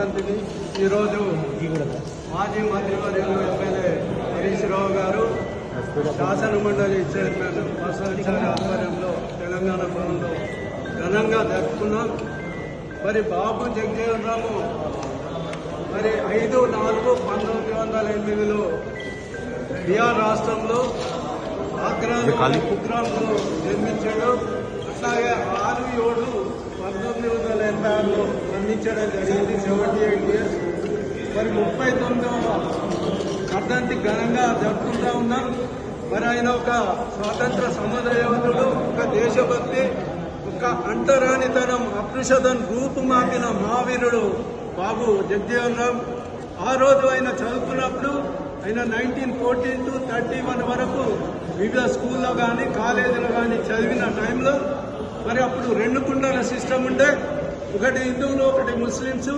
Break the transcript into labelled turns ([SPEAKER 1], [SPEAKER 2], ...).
[SPEAKER 1] వర్ధంతిని ఈరోజు మాజీ మంత్రివర్యులు ఎమ్మెల్యే హరీష్ రావు గారు శాసన మండలి చైర్మన్ బసవాచారి ఆధ్వర్యంలో తెలంగాణ భవన్లో ఘనంగా జరుపుకున్నాం. మరి బాబు జగజీవన్ రాము మరి ఐదు నాలుగు పంతొమ్మిది వందల ఎనిమిదిలో బీహార్ రాష్ట్రంలో ఆగ్రాలో కుగ్రాంలో జన్మించాడు. అట్లాగే ఆరు ఏడు పంతొమ్మిది వందల ఎనభై ఆరులో మరణించడం జరిగింది. మరి ముప్పై తొమ్మిదవ వర్ధంతి ఘనంగా జరుపుకుంటా ఉన్నాం. మరి ఆయన ఒక స్వాతంత్ర సమరయోధుడు ఒక దేశభక్తి ఒక అంటరానితనం అపృషదన్ రూపుమాపిన మహావీరుడు బాబు జగ్జీవన్ రామ్. ఆ రోజు ఆయన చదువుకున్నప్పుడు ఆయన nineteen fourteen to thirty one వరకు వివిధ స్కూల్లో కానీ కాలేజీలో కానీ చదివిన టైంలో మరి అప్పుడు రెండు కుండాల సిస్టమ్ ఉండే. ఒకటి హిందువులు ఒకటి ముస్లిమ్స్.